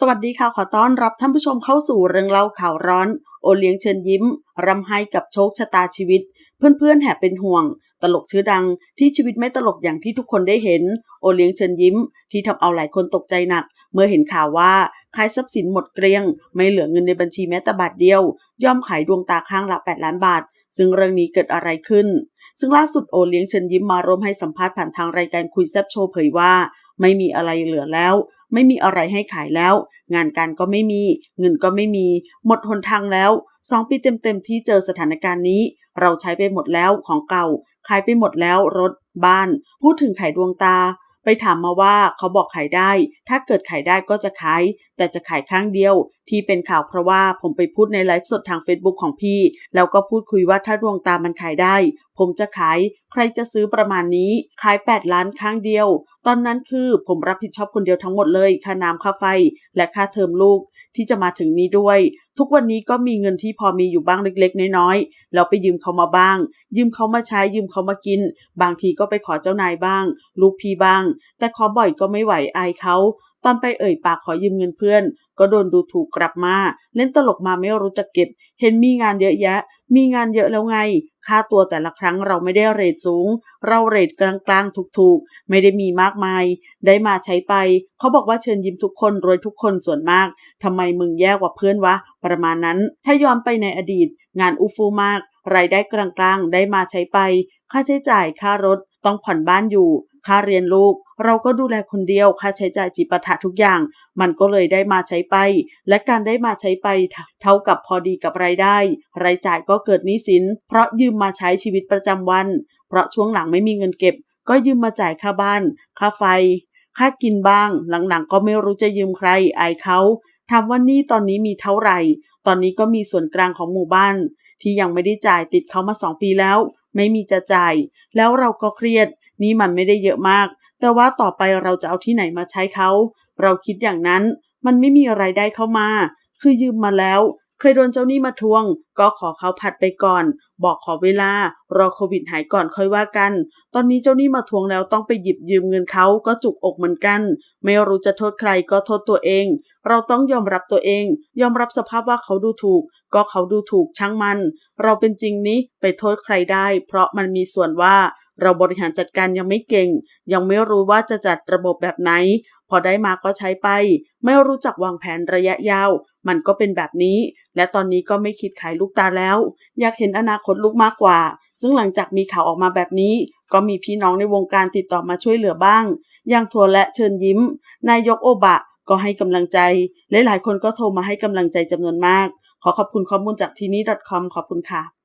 สวัสดีค่ะขอต้อนรับท่านผู้ชมเข้าสู่เรื่องเล่าข่าวร้อน โอเลี้ยงเชิญยิ้มรำไห้กับโชคชะตาชีวิต เพื่อนๆแหบเป็นห่วง ตลกชื่อดังที่ชีวิตไม่ตลกอย่างที่ทุกคนได้เห็น โอเลี้ยงเชิญยิ้ม ที่ทำเอาหลายคนตกใจหนัก เมื่อเห็นข่าวว่าขายทรัพย์สินหมดเกลี้ยง ไม่เหลือเงินในบัญชีแม้แต่บาทเดียว ย่อมขายดวงตาข้างละ 8 ล้านบาท ซึ่งเรื่องนี้เกิดอะไรขึ้นซึ่งล่าสุดโอเลี้ยงเชิญยิ้มมาร่วมให้สัมภาษณ์ผ่านทางรายการคุยแซบโชว์เผยว่า ไม่มีอะไรเหลือแล้ว ไม่มีอะไรให้ขายแล้ว งานการก็ไม่มี เงินก็ไม่มี หมดหนทางแล้วสองปีเต็มๆที่เจอสถานการณ์นี้ เราใช้ไปหมดแล้วของเก่า ขายไปหมดแล้วรถบ้าน พูดถึงขายดวงตา ไปถามมาว่าเขาบอกขายได้ ถ้าเกิดขายได้ก็จะขาย แต่จะขายข้างเดียว ที่เป็นข่าวเพราะว่าผมไปพูดในไลฟ์สดทาง Facebook ของพี่ แล้วก็พูดคุยว่าถ้าดวงตามันขายได้ ผมจะขายใครจะซื้อประมาณนี้ ขาย 8 ล้านข้งเดียว ตอนนั้นคือผมรับผิดชอบคนเดียวทั้งหมดเลยค่าน้ำค่าไฟ และค่าเทอมลูกที่จะมาถึงนี้ด้วย ทุกวันนี้ก็มีเงินที่พอมีอยู่บ้างเล็ก ๆ น้อยๆแล้วไปยืมเขามาบ้าง ยืมเขามาใช้ยืมเขามากิน บางทีก็ไปขอเจ้านายบ้าง ลูกพี่บ้าง แต่ขอบ่อยก็ไม่ไหวอายเขาตอนไปเอ่ยปากขอยืมเงินเพื่อน ก็โดนดูถูกกลับมา เล่นตลกมาไม่รู้จักเก็บ เห็นมีงานเยอะแยะ มีงานเยอะแล้วไง ค่าตัวแต่ละครั้งเราไม่ได้เรทสูง เราเรทกลางๆถูกๆ ไม่ได้มีมากมาย ได้มาใช้ไป เขาบอกว่าเชิญยิ้มทุกคนรวยทุกคนส่วนมากทำไมมึงแย่กว่าเพื่อนวะ ประมาณนั้น ถ้าย้อนไปในอดีต งานอูฟูมาก รายได้กลางๆ ได้มาใช้ไป ค่าใช้จ่ายค่ารถ ต้องผ่อนบ้านอยู่ ค่าเรียนลูก เราก็ดูแลคนเดียวค่าใช้จ่ายจิปาถะทุกอย่าง มันก็เลยได้มาใช้ไป และการได้มาใช้ไปเท่ากับพอดีกับรายได้ รายจ่ายก็เกิดหนี้สิน เพราะยืมมาใช้ชีวิตประจำวัน เพราะช่วงหลังไม่มีเงินเก็บ ก็ยืมมาจ่ายค่าบ้าน ค่าไฟ ค่ากินบ้าง หลังๆ ก็ไม่รู้จะยืมใครอายเขาถามว่านี่ตอนนี้มีเท่าไหร่ ตอนนี้ก็มีส่วนกลางของหมู่บ้าน ที่ยังไม่ได้จ่ายติดเขามาสองปีแล้ว ไม่มีจะจ่าย แล้วเราก็เครียด นี่มันไม่ได้เยอะมาก แต่ว่าต่อไปเราจะเอาที่ไหนมาใช้เขา เราคิดอย่างนั้น มันไม่มีอะไรได้เข้ามา คือยืมมาแล้ว เคยโดนเจ้าหนี้มาทวง ก็ขอเขาผัดไปก่อน บอกขอเวลา รอโควิดหายก่อนค่อยว่ากัน ตอนนี้เจ้าหนี้มาทวงแล้วต้องไปหยิบยืมเงินเขาก็จุกอกเหมือนกัน ไม่รู้จะโทษใครก็โทษตัวเอง เราต้องยอมรับตัวเอง ยอมรับสภาพว่าเขาดูถูก ก็เขาดูถูกช่างมัน เราเป็นจริงนี้ไปโทษใครได้ เพราะมันมีส่วนว่า เราบริหารจัดการยังไม่เก่ง ยังไม่รู้ว่าจะจัดระบบแบบไหน พอได้มาก็ใช้ไป ไม่รู้จักวางแผนระยะยาว มันก็เป็นแบบนี้ และตอนนี้ก็ไม่คิดขายลูกตาแล้ว อยากเห็นอนาคตลูกมากกว่า ซึ่งหลังจากมีข่าวออกมาแบบนี้ ก็มีพี่น้องในวงการติดต่อมาช่วยเหลือบ้าง อย่างทัวและเชิญยิ้ม นายกโอบะก็ให้กำลังใจหลายๆคนก็โทรมาให้กำลังใจจำนวนมาก ขอขอบคุณข้อมูลจากทีนี้ .com ขอบคุณค่ะ